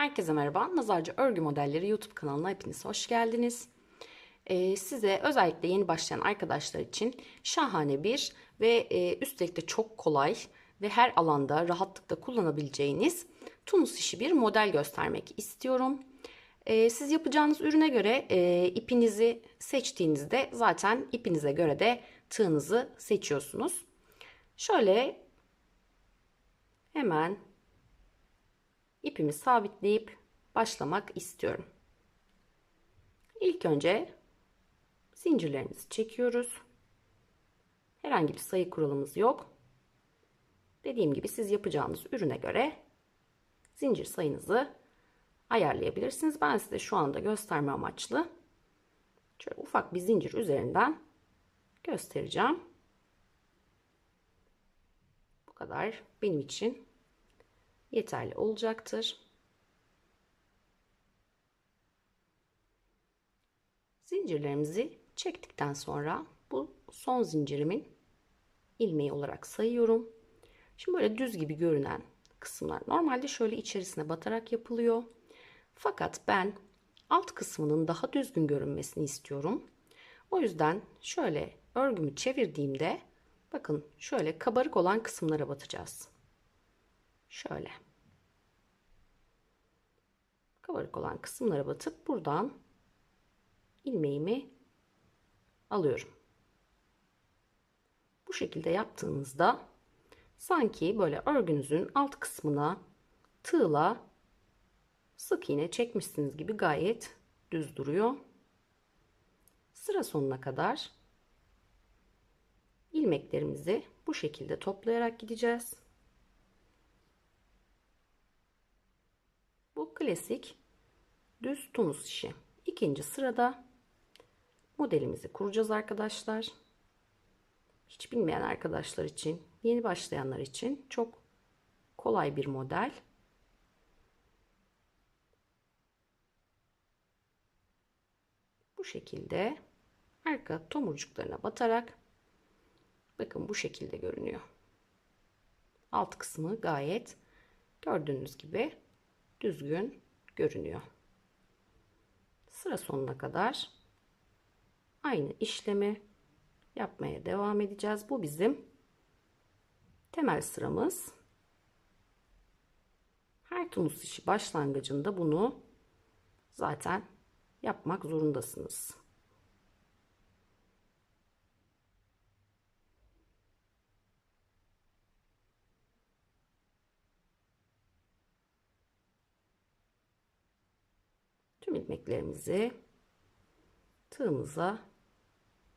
Herkese merhaba. Nazarcı Örgü Modelleri YouTube kanalına hepiniz hoş geldiniz. Ee, size özellikle yeni başlayan arkadaşlar için şahane bir ve e, üstelik de çok kolay ve her alanda rahatlıkla kullanabileceğiniz tunus işi bir model göstermek istiyorum. Ee, siz yapacağınız ürüne göre e, ipinizi seçtiğinizde zaten ipinize göre de tığınızı seçiyorsunuz. Şöyle hemen ipimi sabitleyip başlamak istiyorum. İlk önce zincirlerimizi çekiyoruz. Herhangi bir sayı kuralımız yok. Dediğim gibi siz yapacağınız ürüne göre zincir sayınızı ayarlayabilirsiniz. Ben size şu anda gösterme amaçlı şöyle ufak bir zincir üzerinden göstereceğim. Bu kadar benim için yeterli olacaktır. Zincirlerimizi çektikten sonra bu son zincirimin ilmeği olarak sayıyorum. Şimdi böyle düz gibi görünen kısımlar normalde şöyle içerisine batarak yapılıyor. Fakat ben alt kısmının daha düzgün görünmesini istiyorum. O yüzden şöyle örgümü çevirdiğimde bakın şöyle kabarık olan kısımlara batacağız. Şöyle. Kabarık olan kısımlara batıp buradan ilmeğimi alıyorum. Bu şekilde yaptığınızda sanki böyle örgünüzün alt kısmına tığla sık iğne çekmişsiniz gibi gayet düz duruyor. Sıra sonuna kadar ilmeklerimizi bu şekilde toplayarak gideceğiz. Bu klasik düz tunus işi. İkinci sırada modelimizi kuracağız arkadaşlar. Hiç bilmeyen arkadaşlar için, yeni başlayanlar için çok kolay bir model. Bu şekilde arka tomurcuklarına batarak bakın bu şekilde görünüyor. Alt kısmı gayet gördüğünüz gibi düzgün görünüyor. Sıra sonuna kadar aynı işlemi yapmaya devam edeceğiz. Bu bizim temel sıramız. Her tunus işi başlangıcında bunu zaten yapmak zorundasınız. Tüm ilmeklerimizi tığımıza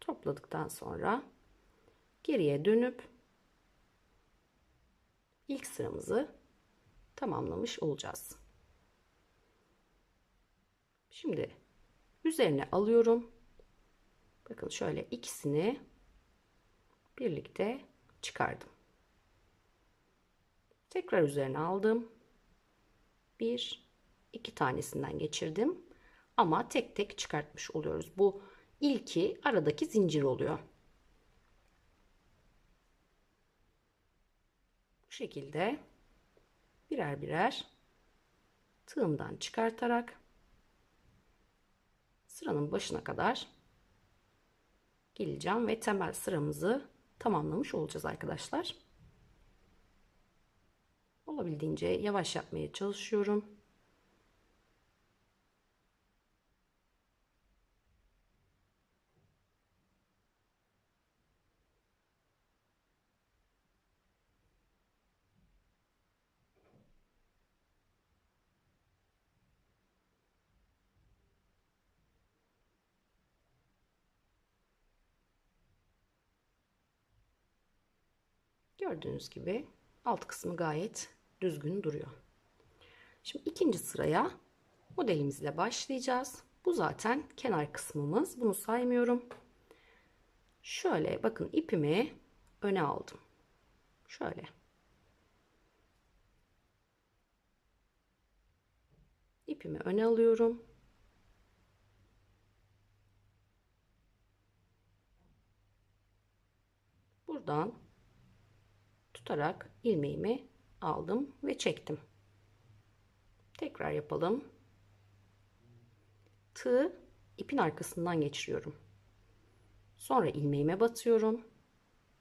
topladıktan sonra geriye dönüp ilk sıramızı tamamlamış olacağız. Şimdi üzerine alıyorum. Bakın şöyle ikisini birlikte çıkardım. Tekrar üzerine aldım. Bir, iki tanesinden geçirdim. Ama tek tek çıkartmış oluyoruz. Bu ilki aradaki zincir oluyor. Bu şekilde birer birer tığımdan çıkartarak sıranın başına kadar geleceğim ve temel sıramızı tamamlamış olacağız arkadaşlar. Olabildiğince yavaş yapmaya çalışıyorum. Gördüğünüz gibi alt kısmı gayet düzgün duruyor. Şimdi ikinci sıraya modelimizle başlayacağız. Bu zaten kenar kısmımız. Bunu saymıyorum. Şöyle bakın ipimi öne aldım. Şöyle. İpimi öne alıyorum. Buradan tutarak ilmeğimi aldım ve çektim. Tekrar yapalım. Tığı ipin arkasından geçiriyorum. Sonra ilmeğime batıyorum.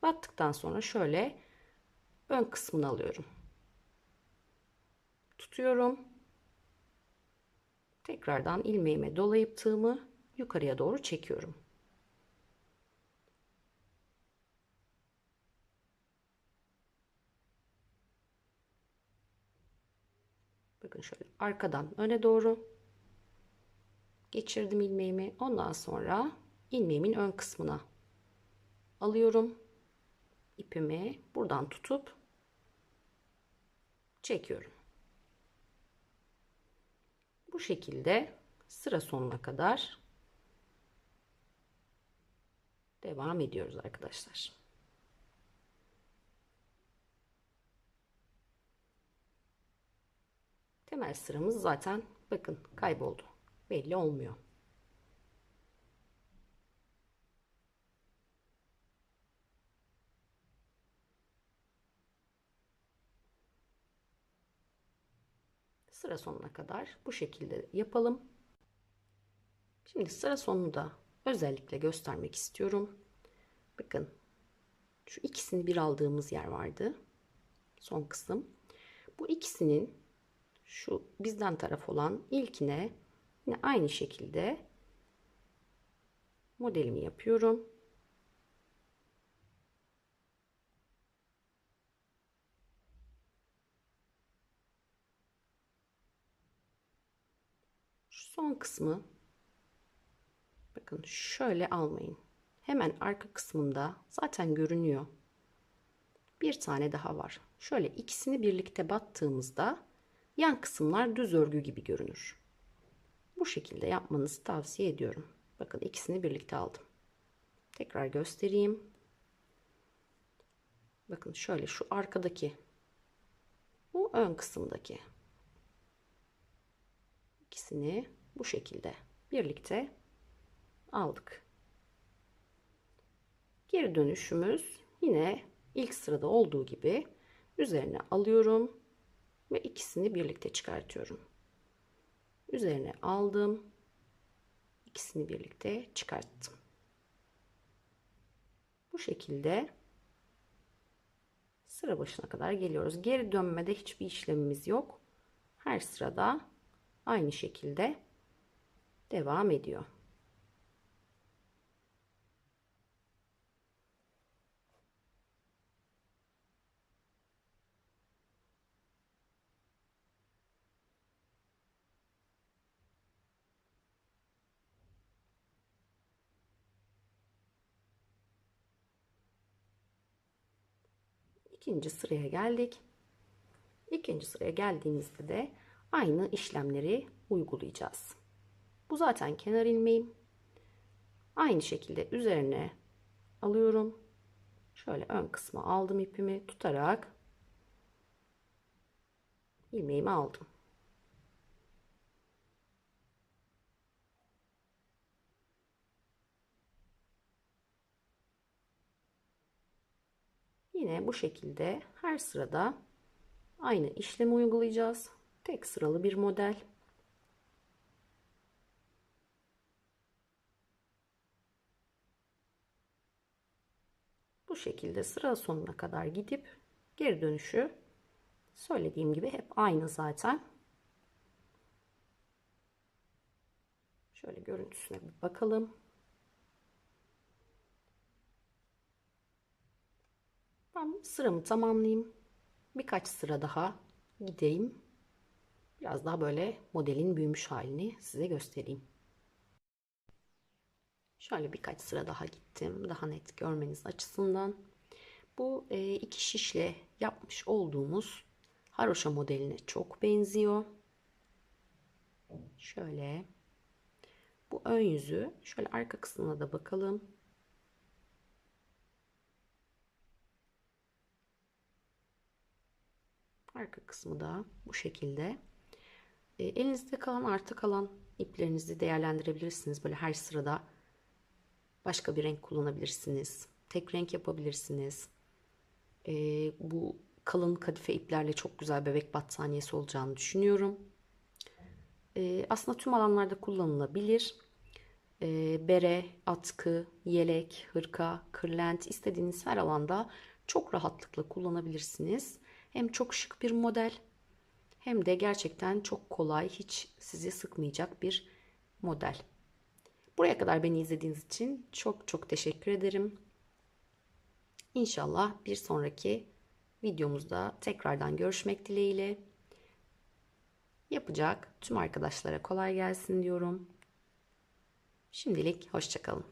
Battıktan sonra şöyle ön kısmını alıyorum. Tutuyorum. Tekrardan ilmeğime dolayıp tığımı yukarıya doğru çekiyorum. Şöyle arkadan öne doğru geçirdim ilmeğimi. Ondan sonra ilmeğimin ön kısmına alıyorum. ipimi buradan tutup çekiyorum. Bu şekilde sıra sonuna kadar devam ediyoruz arkadaşlar. Temel sıramız zaten bakın kayboldu. Belli olmuyor. Sıra sonuna kadar bu şekilde yapalım. Şimdi sıra sonunu da özellikle göstermek istiyorum. Bakın şu ikisini bir aldığımız yer vardı. Son kısım. Bu ikisinin şu bizden taraf olan ilkine yine aynı şekilde modelimi yapıyorum. Şu son kısmı bakın şöyle almayın. Hemen arka kısmında zaten görünüyor. Bir tane daha var. Şöyle ikisini birlikte battığımızda yan kısımlar düz örgü gibi görünür. Bu şekilde yapmanızı tavsiye ediyorum. Bakın ikisini birlikte aldım. Tekrar göstereyim. Bakın şöyle şu arkadaki bu ön kısımdaki ikisini bu şekilde birlikte aldık. Geri dönüşümüz yine ilk sırada olduğu gibi üzerine alıyorum ve ikisini birlikte çıkartıyorum. Üzerine aldım. ikisini birlikte çıkarttım. Bu şekilde sıra başına kadar geliyoruz. Geri dönmede hiçbir işlemimiz yok. Her sırada aynı şekilde devam ediyor. İkinci sıraya geldik. İkinci sıraya geldiğimizde de aynı işlemleri uygulayacağız. Bu zaten kenar ilmeğim. Aynı şekilde üzerine alıyorum. Şöyle ön kısmı aldım ipimi tutarak ilmeğimi aldım. Yine bu şekilde her sırada aynı işlemi uygulayacağız. Tek sıralı bir model. Bu şekilde sıra sonuna kadar gidip geri dönüşü söylediğim gibi hep aynı zaten. Şöyle görüntüsüne bir bakalım. Ben sıramı tamamlayayım. Birkaç sıra daha gideyim. Biraz daha böyle modelin büyümüş halini size göstereyim. Şöyle birkaç sıra daha gittim. Daha net görmeniz açısından. Bu e, iki şişle yapmış olduğumuz haroşa modeline çok benziyor. Şöyle. Bu ön yüzü. Şöyle arka kısmına da bakalım. Arka kısmı da bu şekilde. E, elinizde kalan arta kalan iplerinizi değerlendirebilirsiniz. Böyle her sırada başka bir renk kullanabilirsiniz. Tek renk yapabilirsiniz. E, bu kalın kadife iplerle çok güzel bebek battaniyesi olacağını düşünüyorum. E, aslında tüm alanlarda kullanılabilir. E, bere, atkı, yelek, hırka, kırlent istediğiniz her alanda çok rahatlıkla kullanabilirsiniz. Hem çok şık bir model hem de gerçekten çok kolay, hiç sizi sıkmayacak bir model. Buraya kadar beni izlediğiniz için çok çok teşekkür ederim. İnşallah bir sonraki videomuzda tekrardan görüşmek dileğiyle. Yapacak tüm arkadaşlara kolay gelsin diyorum. Şimdilik hoşçakalın.